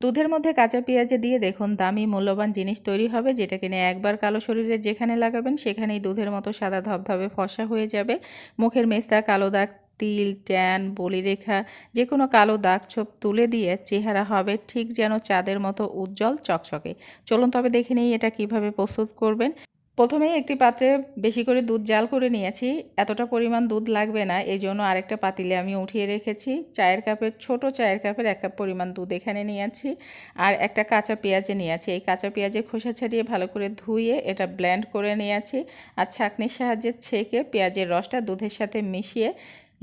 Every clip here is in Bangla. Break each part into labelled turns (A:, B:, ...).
A: দুধের মধ্যে কাঁচা পেঁয়াজে দিয়ে দেখুন দামি মূল্যবান জিনিস তৈরি হবে, যেটা কিনে একবার কালো শরীরে যেখানে লাগাবেন সেখানেই দুধের মতো সাদা ধবধবে ফসা হয়ে যাবে। মুখের মেস্তা, কালো দাগ, তিল, ট্যান, বলিরেখা যে কোনো কালো দাগ ছোপ তুলে দিয়ে চেহারা হবে ঠিক যেন চাঁদের মতো উজ্জ্বল চকচকে। চলুন তবে দেখে নিই এটা কীভাবে প্রস্তুত করবেন। প্রথমেই একটি পাত্রে বেশি করে দুধ জাল করে নিয়েছি। এতটা পরিমাণ দুধ লাগবে না এই জন্য আরেকটা পাতিলে আমি উঠিয়ে রেখেছি। চায়ের কাপের, ছোট চায়ের কাপের এক কাপ পরিমাণ দুধ এখানে নিয়েছি আর একটা কাঁচা পেঁয়াজে নিয়েছি। এই কাঁচা পেঁয়াজে খোসা ছাড়িয়ে ভালো করে ধুয়ে এটা ব্ল্যান্ড করে নিয়েছি আর ছাঁকনির সাহায্যে ছেঁকে পেঁয়াজের রসটা দুধের সাথে মিশিয়ে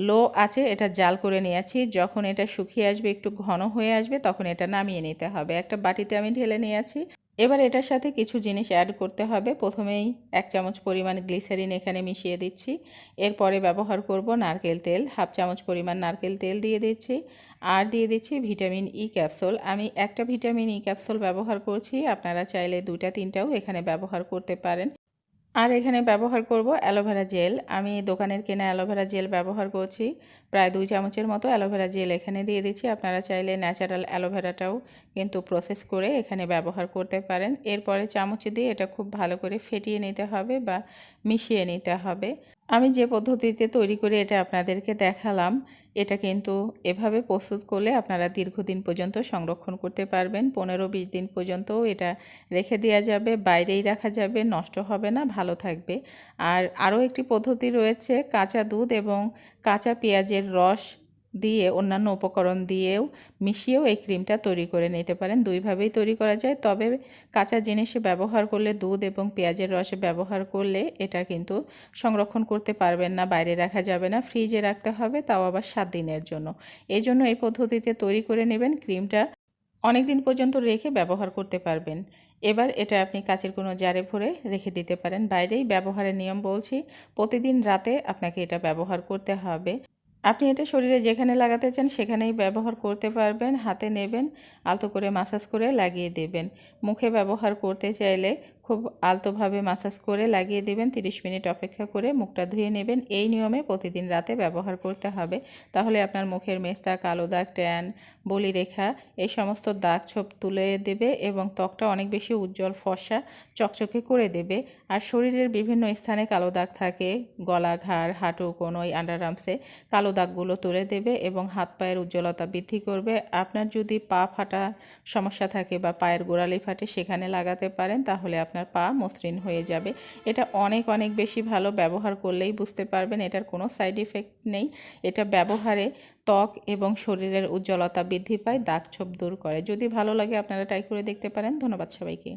A: লো আছে এটা জাল করে নিয়েছি। যখন এটা শুকিয়ে আসবে, একটু ঘন হয়ে আসবে, তখন এটা নামিয়ে নিতে হবে। একটা বাটিতে আমি ঢেলে নিয়েছি। এবার এটার সাথে কিছু জিনিস অ্যাড করতে হবে। প্রথমেই এক চামচ পরিমাণ গ্লিসারিন এখানে মিশিয়ে দিচ্ছি। এরপরে ব্যবহার করব নারকেল তেল। হাফ চামচ পরিমাণ নারকেল তেল দিয়ে দিচ্ছি। আর দিয়ে দিচ্ছি ভিটামিন ই ক্যাপসুল আমি একটা ভিটামিন ই ক্যাপসুল ব্যবহার করছি। আপনারা চাইলে দুইটা, তিনটাও এখানে ব্যবহার করতে পারেন। আর এখানে ব্যবহার করব অ্যালোভেরা জেল। আমি দোকানের কেনা অ্যালোভেরা জেল ব্যবহার করছি। প্রায় দুই চামচের মতো অ্যালোভেরা জেল এখানে দিয়ে দিচ্ছি। আপনারা চাইলে ন্যাচারাল অ্যালোভেরাটাও কিন্তু প্রসেস করে এখানে ব্যবহার করতে পারেন। এরপরে চামচ দিয়ে এটা খুব ভালো করে ফেটিয়ে নিতে হবে বা মিশিয়ে নিতে হবে। আমি যে পদ্ধতিতে তৈরি করে এটা আপনাদেরকে দেখালাম, এটা কিন্তু এভাবে প্রস্তুত করলে আপনারা দীর্ঘদিন পর্যন্ত সংরক্ষণ করতে পারবেন। পনেরো বিশ দিন পর্যন্ত এটা রেখে দেওয়া যাবে, বাইরেই রাখা যাবে, নষ্ট হবে না, ভালো থাকবে। আর আরও একটি পদ্ধতি রয়েছে, কাঁচা দুধ এবং কাঁচা পেঁয়াজের রস দিয়ে অন্যান্য উপকরণ দিয়েও মিশিয়েও এই ক্রিমটা তৈরি করে নিতে পারেন। দুইভাবেই তৈরি করা যায়। তবে কাঁচা জিনিসে ব্যবহার করলে দুধ এবং পেঁয়াজের রসে ব্যবহার করলে এটা কিন্তু সংরক্ষণ করতে পারবেন না, বাইরে রাখা যাবে না, ফ্রিজে রাখতে হবে, তাও আবার সাত দিনের জন্য। এই জন্য এই পদ্ধতিতে তৈরি করে নেবেন ক্রিমটা। অনেক দিন পর্যন্ত রেখে ব্যবহার করতে পারবেন। এবার এটা আপনি কাচের কোনো জারে ভরে রেখে দিতে পারেন। বাইরেই ব্যবহারের নিয়ম বলছি, প্রতিদিন রাতে আপনাকে এটা ব্যবহার করতে হবে। আপনি এটা শরীরে যেখানে লাগাতে চান, সেখানেই ব্যবহার করতে পারবেন। হাতে নেবেন, আলতো করে মাসাজ করে লাগিয়ে দেবেন। মুখে ব্যবহার করতে চাইলে খুব আলতোভাবে মাসাজ করে লাগিয়ে দেবেন 30 মিনিট অপেক্ষা করে মুখটা ধুয়ে নেবেন। এই নিয়মে প্রতিদিন রাতে ব্যবহার করতে হবে। তাহলে আপনার মুখের মেস্তা, কালো দাগ, ট্যান বলি রেখা এই সমস্ত দাগ ছোপ তুলে দেবে এবং ত্বকটা অনেক বেশি উজ্জ্বল, ফর্সা, চকচকে করে দেবে। আর শরীরের বিভিন্ন স্থানে কালো দাগ থাকে, গলা ঘাড়, হাঁটু কোনোই আন্ডারআর্মসে কালো দাগগুলো তুলে দেবে এবং হাত পায়ের উজ্জ্বলতা বৃদ্ধি করবে। আপনার যদি পা ফাটা সমস্যা থাকে বা পায়ের গোড়ালি ফাটে সেখানে লাগাতে পারেন, তাহলে আপনার আপনার পা মসৃণ হয়ে যাবে। এটা অনেক অনেক বেশি ভালো ব্যবহার করলেই বুঝতে পারবেন, এটার কোনো সাইড ইফেক্ট নেই। এটা ব্যবহারে ত্বক এবং শরীরের উজ্জ্বলতা বৃদ্ধি পায়, দাগ ছোপ দূর করে। যদি ভালো লাগে আপনারা ট্রাই করে দেখতে পারেন। ধন্যবাদ সবাইকে।